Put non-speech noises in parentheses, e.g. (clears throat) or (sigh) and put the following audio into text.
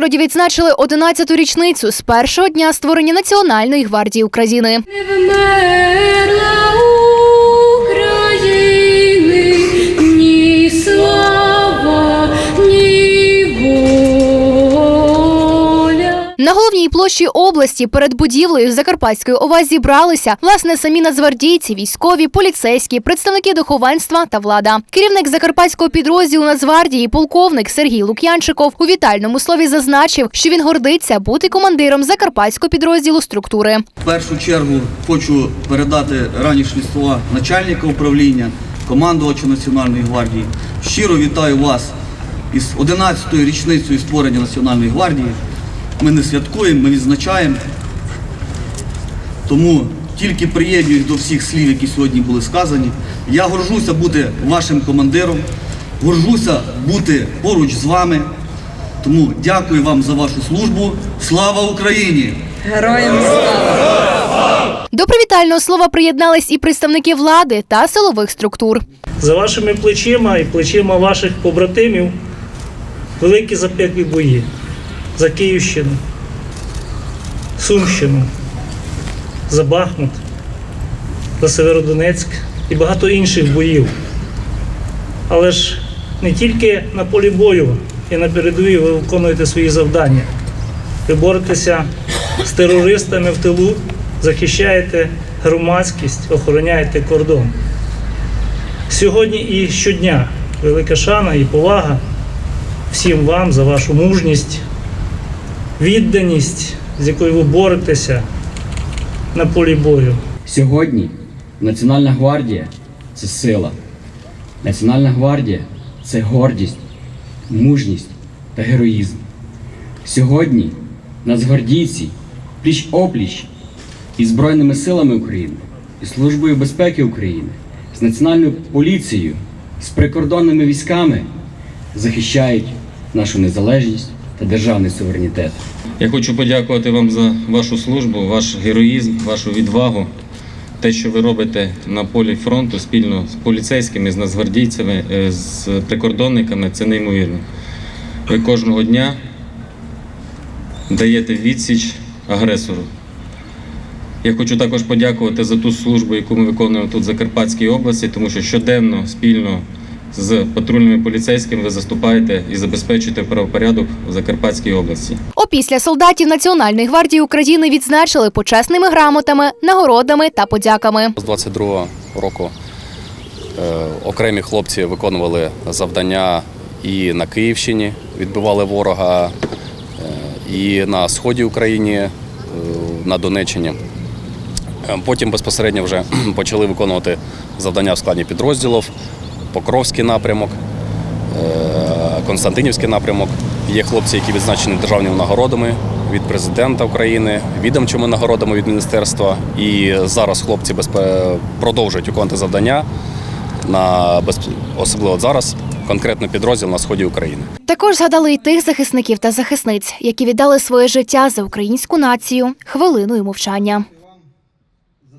Ужгороді відзначили 11-ту річницю з першого дня створення Національної гвардії України. На головній площі області перед будівлею Закарпатської ОВА зібралися власне самі нацгвардійці, військові, поліцейські, представники духовенства та влада. Керівник закарпатського підрозділу Нацгвардії, полковник Сергій Лук'янчиков у вітальному слові зазначив, що він гордиться бути командиром закарпатського підрозділу структури. В першу чергу хочу передати ранішні слова начальника управління, командувача Національної гвардії. Щиро вітаю вас із 11-ю річницею створення Національної гвардії. Ми не святкуємо, ми відзначаємо. Тому тільки приєднуюсь до всіх слів, які сьогодні були сказані. Я горжуся бути вашим командиром, горжуся бути поруч з вами. Тому дякую вам за вашу службу. Слава Україні! Героям слава! До привітального слова приєднались і представники влади та силових структур. За вашими плечима і плечима ваших побратимів великі запеклі бої за Київщину, Сумщину, за Бахмут, за Северодонецьк і багато інших боїв. Але ж не тільки на полі бою і на передовій ви виконуєте свої завдання. Ви боретеся з терористами в тилу, захищаєте громадськість, охороняєте кордон. Сьогодні і щодня велика шана і повага всім вам за вашу мужність, відданість, з якою ви боретеся на полі бою. Сьогодні Національна гвардія це сила. Національна гвардія це гордість, мужність та героїзм. Сьогодні нацгвардійці пліч опліч із Збройними силами України, із Службою безпеки України, з Національною поліцією, з прикордонними військами захищають нашу незалежність державний суверенітет. Я хочу подякувати вам за вашу службу, ваш героїзм, вашу відвагу, те, що ви робите на полі фронту спільно з поліцейськими, з нацгвардійцями, е, з прикордонниками. Це неймовірно. Ви кожного дня даєте відсіч агресору. Я хочу також подякувати за ту службу, яку ми виконуємо тут в Закарпатській області, тому що щоденно спільно з патрульними поліцейськими ви заступаєте і забезпечуєте правопорядок в Закарпатській області. Опісля солдатів Національної гвардії України відзначили почесними грамотами, нагородами та подяками. З 22-го року е, окремі хлопці виконували завдання і на Київщині, відбивали ворога, е, і на сході України, е, на Донеччині. Потім безпосередньо вже (clears throat) почали виконувати завдання в складі підрозділів, Покровський напрямок, е, Константинівський напрямок. Є хлопці, які відзначені державними нагородами від президента України, відомчими нагородами від міністерства. І зараз хлопці продовжують виконувати завдання на особливо зараз, конкретно підрозділ на сході України. Також згадали й тих захисників та захисниць, які віддали своє життя за українську націю хвилиною мовчання.